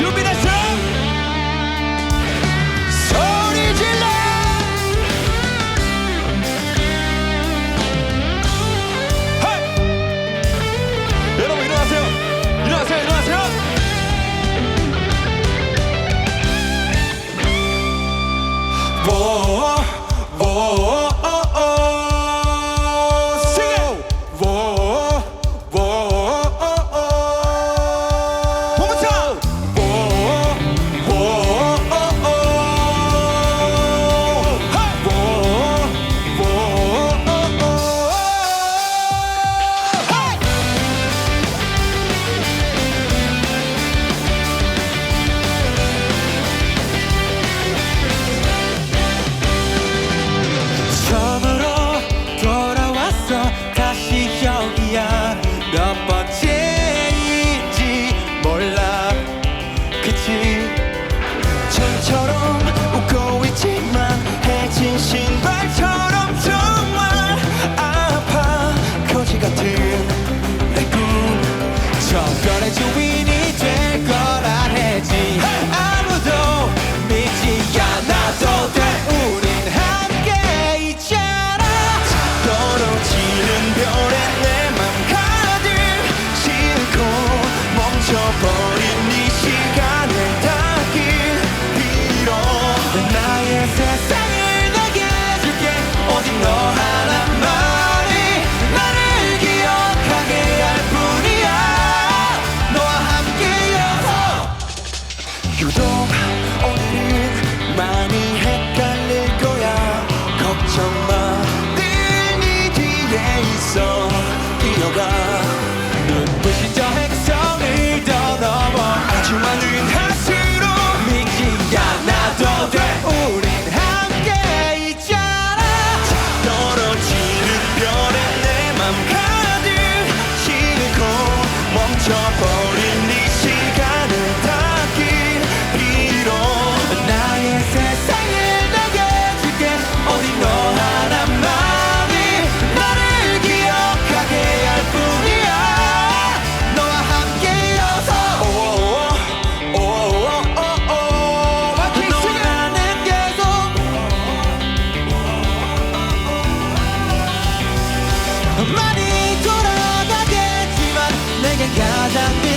준비됐어? 소리 질러! 여러분 일어나세요. 일어나세요. 일어나세요. 뭐 that.